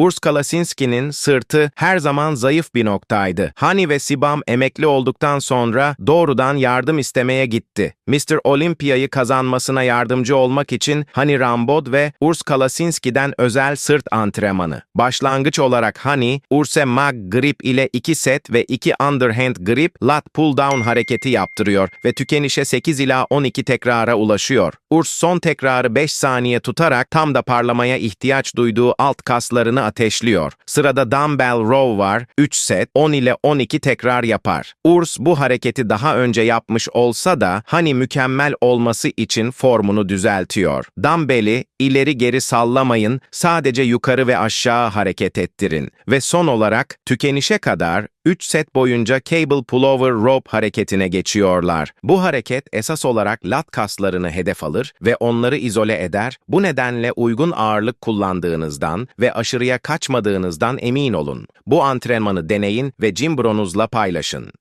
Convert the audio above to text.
Urs Kalasinski'nin sırtı her zaman zayıf bir noktaydı. Hani ve Sibam emekli olduktan sonra doğrudan yardım istemeye gitti. Mr. Olympia'yı kazanmasına yardımcı olmak için Hani Rambod ve Urs Kalasinski'den özel sırt antrenmanı. Başlangıç olarak Hani, Urse Mag Grip ile 2 set ve 2 underhand grip lat pull down hareketi yaptırıyor ve tükenişe 8 ila 12 tekrara ulaşıyor. Urs son tekrarı 5 saniye tutarak tam da parlamaya ihtiyaç duyduğu alt kaslarını ateşliyor. Sırada dumbbell row var, 3 set, 10 ile 12 tekrar yapar. Urs bu hareketi daha önce yapmış olsa da hani mükemmel olması için formunu düzeltiyor. Dumbbell'i ileri geri sallamayın, sadece yukarı ve aşağı hareket ettirin. Ve son olarak tükenişe kadar 3 set boyunca cable pullover rope hareketine geçiyorlar. Bu hareket esas olarak lat kaslarını hedef alır ve onları izole eder. Bu nedenle uygun ağırlık kullandığınızdan ve aşırıya kaçmadığınızdan emin olun. Bu antrenmanı deneyin ve Jim Bronuz'la paylaşın.